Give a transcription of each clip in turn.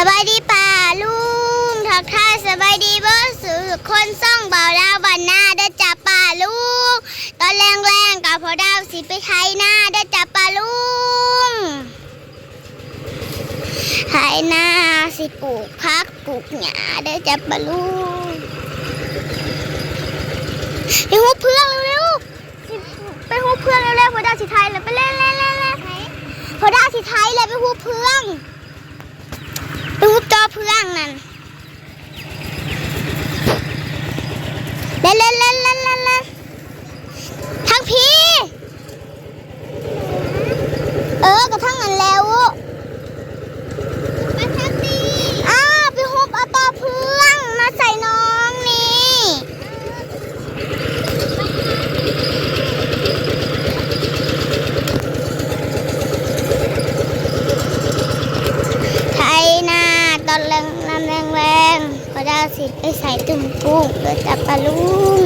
สบายดีป่าลุงทักทายสบายดีเบอร์สือคนซ่องเบาดาวบันหน้าเด้อจับป่าลุงตอนแรงแรงกับพอดาวสิไปไทยหน้าเด้อจับป่าลุงไทยหน้าสิปลูกพักปลูกหญ้าเด้อจับป่าลุงไปหูเพื่อนเร็วๆไปหูเพื่อนเร็วๆพอดาวสิไทยเลยไปเล่นเล่นเล่นเล่นพอดาวสิไทยเลยไปหูเพื่อน จอเพื่องนั่นเล่นเล่นเล่นเล่นเล่นเล่นทั้งพี่ เออกระทั้งนั้นแล้วไปทักดีอ้าวไปฮุบเอาต่อเพื่องมาใส่น้องนี่ ไทยนาตอนแรงน้ำแรงแรงๆก็ได้สิไปใส่ตุ่ มกุ้งเดือจับปลาลุง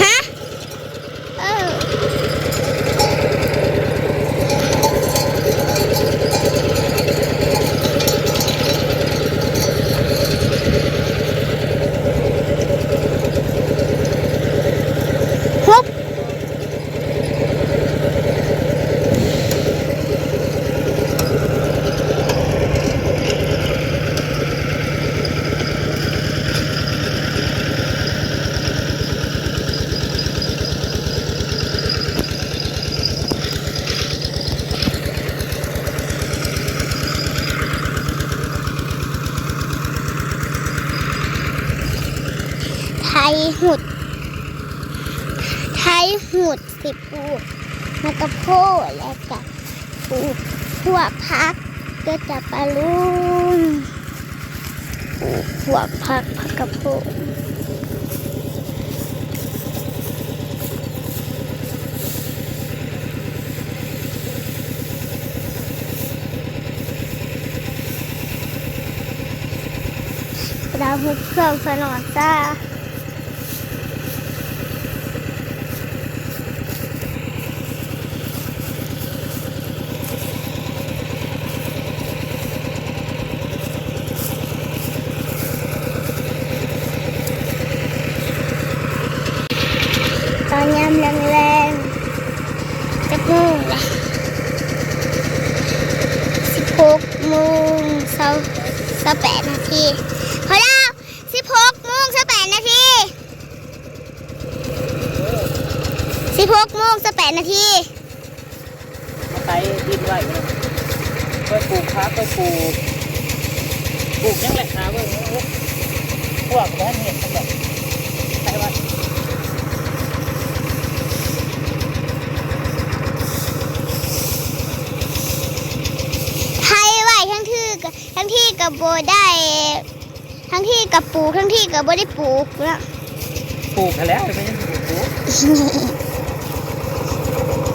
ฮะเออ ฮุบไทยหุด ไทยหุดสิปลูกมะกะโพดแล้วกับปลูกพวกพัก ก็จะปลาลุงปลูกพวกพักผักกระโพดดาวหุดเครื่องสนอนจ้า ตอนยามแรงๆจะโมงละสิบหกโมงเศร้าเศร้าแปดนาทีพอแล้วสิบหกโมงเศร้าแปดนาที สิบหกโมงเศร้าแปดนาทีไปดินไว้นะไปปลูกพักไปปลูกปลูกยังแหละหาเว้ยพวกบ้านเห็นกันแบบไปว่าไทยไหวทั้งที่ทั้งที่กับโบได้ ทั้งที่กับปลูกทั้งที่กับโบได้ปลูกนะปลูกแล้วไม่ใช่ปลูก Thank you.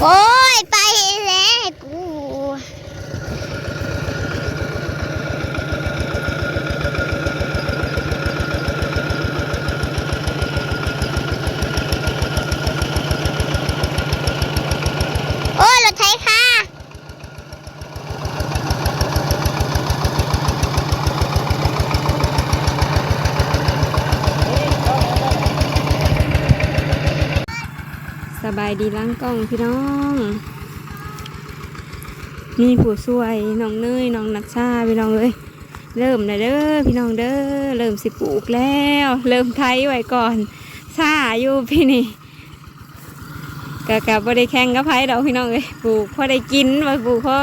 โอ้ย ไปแล้วกู โอ้ยรถไถค่ะ ส บายดีล้างกล้องพี่น้องนี่ผู้ช่วยน้องเนยน้องนัชชาพี่น้องเอ้ยเริ่มเลยเด้อพี่น้องเด้อเริ่มสิปลูกแล้ว เริ่มไทยไว้ก่อนซาอยู่พี่นี่กะกะบ่ได้แข่งกับไผดอกพี่น้องเอ้ยปลูกพอได้กินว่าปลูกพอ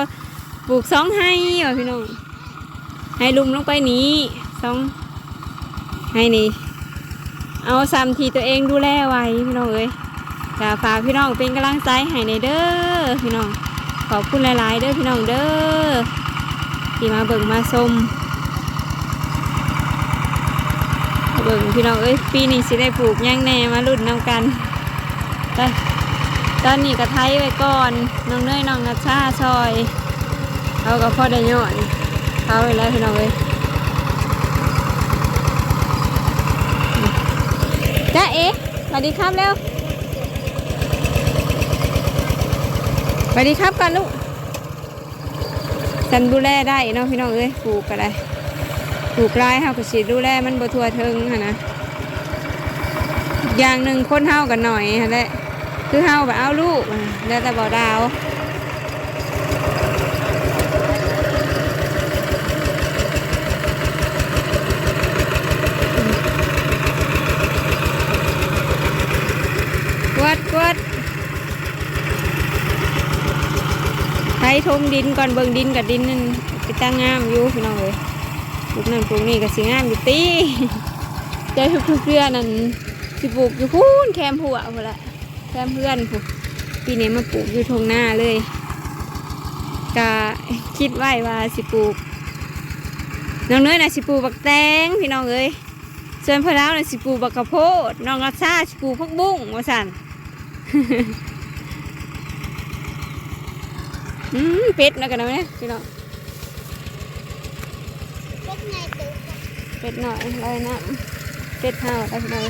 ปลูกสองให้ว่าพี่น้องให้ลุมลงไปนี้สองให้นี่เอาซ้ำที่ตัวเองดูแลไว้พี่น้องเอ้ย ก็ฝากพี่น้องเป็นกำลังใจให้ในเด้อพี่น้องขอบคุณหลายๆเด้อพี่น้องเด้อที่มาเบิ่งมาชมเบิ่งพี่น้องเอ้ยปีนี้สิได้ปลูกย่างแน่มาลุ้นนำกันไปตอนนี้ก็ไทยไว้ก่อนน้องเนยน้องนัชชาซอยเอากับพ่อได้ย่อนเขาไว้แล้วพี่น้องเอ้ยจ้าเอ๊สวัสดีครับเร็ว สวัสดีครับกันลูกฉันดูแลได้เนาะพี่น้องเอ้ยปลูกก็ไรปลูกไร่เฮาก็สิดูแลมันบ่ทั่วถึงหั่นนะอีกอย่างหนึ่งคนเฮากันหน่อยหั่นแหละคือเฮาแบบเอาลูกแล้วแต่บ่ดาวกวดกวด ไถทมดินก่อนเบิ่งดินกับดินนั่นไปตั้งงามอยู่พี่น้องเลยปลูกนั่นปลูกนี่ก็สิงามอยู่ตีเจอทุกๆเพื่อนนั่นสิปลูกอยู่พูนแคมหัวหมดละแคมเพื่อนผูกปีนี้มาปลูกอยู่ทงหน้าเลยกะคิดไว้ว่าสิปลูกน้องเนยน่ะสิปลูกบักแตงพี่น้องเอ้ยส่วนพ่อดาวน่ะสิปลูกบักกะโพดน้องรัชชาสิปลูกพักบุ้งว่าสั่น อืมเป็ดนะกันนะเนี่ยพี่น้องเป็นไงตุ๊กเป็ดหน่อยลอยน้ำเป็ดห่าวได้พี่น้อง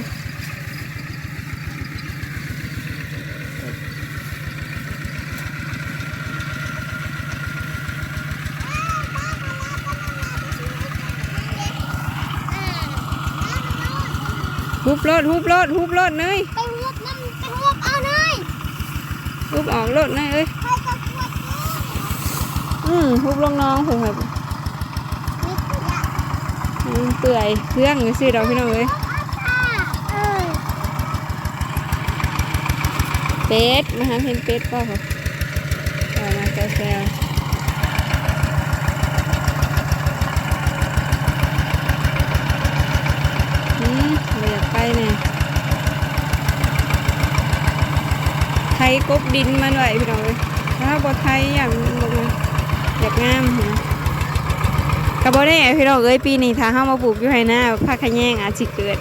ฮุบรถฮุบรถฮุบรถเนยไปหวบน้ำไปหวบเอาเลยฮุบออกรถเนยเอ้ยใครจะหวบ อืมฮุบลงน้องผมแบบนี่คืออยเปื่อยเครื่องซื้อดอกพี่น้องเอ้ยเป็ดมาหาเห็นเป็ดป่ะครับเอามาแซวๆอืมไม่อยากไปเนี่ยไทยกบดินมันไว้พี่น้องเอ้ยถ้าบ่ไทยอย่าง บอกเลยอยากงามนะกระบอกได้พี่น้องเอ้ยปีนี้ถ้าเฮามาปลูกอยู่ไหหน้าผ้าขยงอาจสิเกิด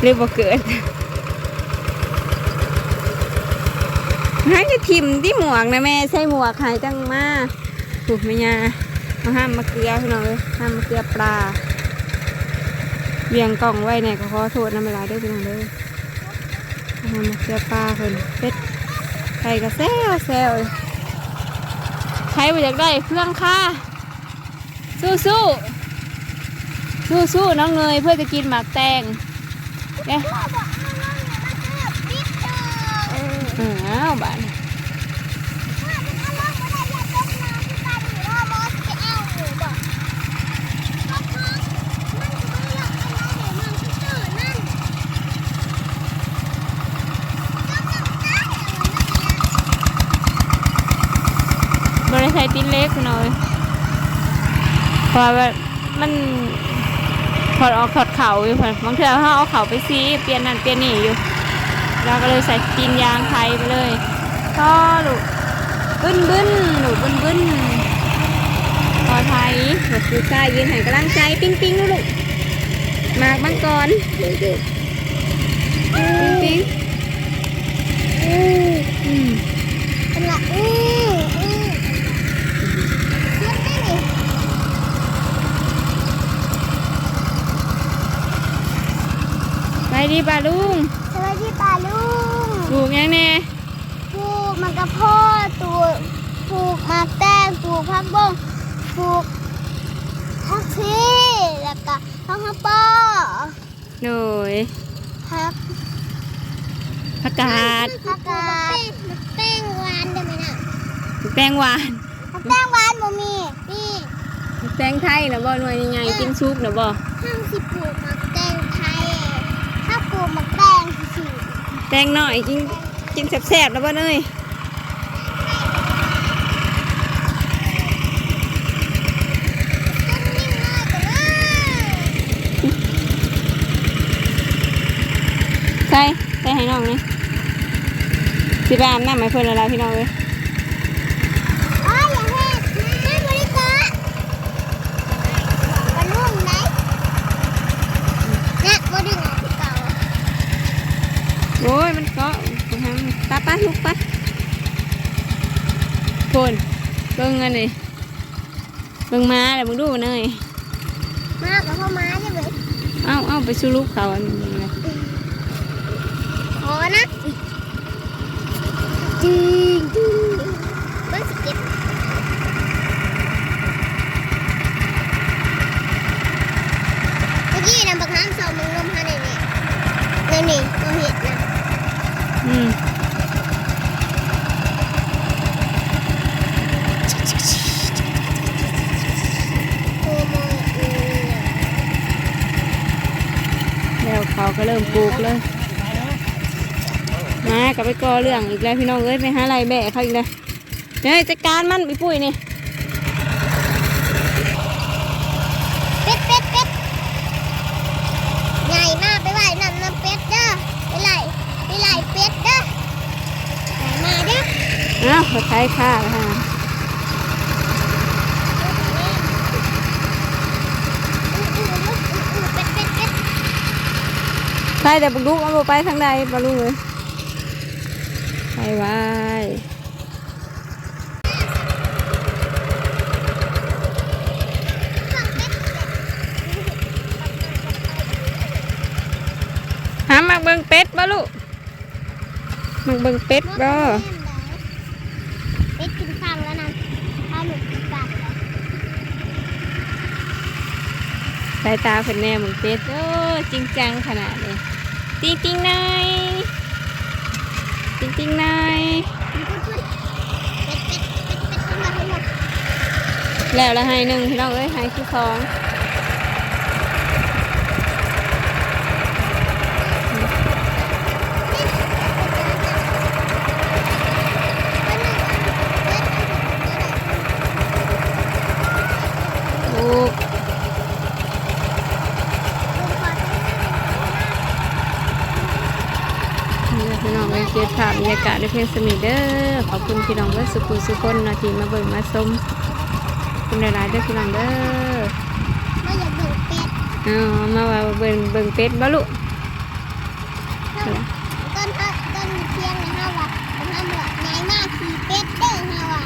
หรือบ่เกิดห้จะทิมที่หมวกนะแม่ใส่หมวกหายจังมาถูกไหมยาเอาห้ามมาเกลือพี่น้องเลยห้ามมาเกลือปลาเบี่ยงกล่องไว้เนี่ยก็ขอโทษนะเวลาเด้พี่น้องเลยห้ามมาเกลือปลาเพิ่นเป็ดไข่ก็แซวแซวใครมาอยากได้เครื่องค่าสู้สู้สู้สู้ๆน้องเนยเพื่อจะกินหมากแตงเนี่ยพ่อบอกเอาน้องเนี่ยมาเจอปิ๊กเจอเออ เอออ้าวบ้าน ถ้าเป็นเอาน้องมาได้อยากยกน้องที่ตาดีรอบอสจะเอาหรือบอกยกน้องมันจะไม่อยากเอาน้องเดี๋ยวมันจะตื่นนั่นยกน้องตายเอาน้อง เนี่ยบริษัทตินเล็กหน่อยเพราะว่ามันถอดออกถอดเข่าอยู่เพิ่นบางเทื่อเขาเอาเข่าไปซีเปลี่ยนนั่นเปลี่ยนนี่อยู่เราก็เลยใส่ตีนยางไทยไปเลยก็ลูกบึ้นบึ้นลูกบึ้นบึ้นพอไทยแบบดูใต้ยืนให้กำลังใจปิ้งปิ้งลูกหมากมังกรปิ้งปิ้งอืมเป็นว่าอืออือขึ้นได้นี่ ไปดีป่าลุงสวัสดีป่าลุงปลูกยังแน่ปลูกมันกระพ่อตัวปลูกหมากแตงปลูกผักบงปลูกผักชีแล้วก็ผักฮะป้อโดยผักผักกาดผักกาดแป้งหวานได้ไหมน่ะแตงหวานผักแป้งหวานบ่มีนี่แตงไทยนะบ่หน่วยใหญ่ๆกินซุปนะบ่ห้ามสิปลูกหมากแตงไทยถ้าปลูกหมากแตงสิ แตงน้อยกินกินแซ่บๆนะบ่เนยต้นนิ่มมากเลยใส่ใส่ให้น้องนี่สิไปอาบน้ำให้เพิ่นแล้วล่ะพี่น้องเอ้ย อ๋ออย่าเฮ็ดนะบริการกระนุ่มไหนนะบ่ดึงออกคือเก่า โอ้ยมันเกาะ ตาป้าลุกไปโคนเบิ่งอันนี้เบิ่งมาแล้วมึงดูเนยมากกว่าพ่อม้าใช่ไหมเอ้าเอ้าไปสู้ลูกเขาอันนี้เลยขอนะจริงจริงเบิ้งสเก็ตเมื่อกี้นะบักน้ำสองมึงลมฮะนี่นี่นี่ตัวเห็ดนะอืม โอ้โมอือ แล้วเขาก็เริ่มปลูกเลย มากับไปก่อเรื่องอีกแล้วพี่น้องเอ้ยไปหาอะไรแบะเขาอีกแล้วเดี๋ยวให้จัดการมันไปปุ้ยนี่เป็ดเป็ดเป็ดใหญ่มากไปไหวน้ำน้ำเป็ดเด้อไปไหลไปไหลเป็ดเด้อไหลมาเด้อเอ้าเขาใช้ค่าแล้วค่ะ เป็ดเป็ดเป็ด ใช่แต่บุกลุกเอาบ่ไปทางใดบอลูกเลยไปไว้หามักเบิ่งเป็ดบ่ลูกมักเบิ่งเป็ดบ่เป็ดกินฟังแล้วนะถ้าหนูกินฟังแล้วสายตาเพิ่นแน่มึงเป็ดโอ้จริงจังขนาดเลย จริงจริงนายจริงจริงนายแล้วละให้หนึ่งพี่น้องเอ้ยให้ที่สอง ลูกนี่แหละพี่น้องเอ้ยเก็บภาพบรรยากาศในเพลงสมิเดอร์ขอบคุณพี่น้องเว้ยสุขุสุคนนาทีมาเบิ่งมาชมคุณหลายๆเด้อพี่น้องเด้อมาอยากดูเป็ดอ๋อมาว่าเบิ่งเบิ่งเป็ดบ่ลูกต้นต้นเทียงนะฮะว่าห้ามบอกนายมากขี่เป็ดเด้อฮะว่า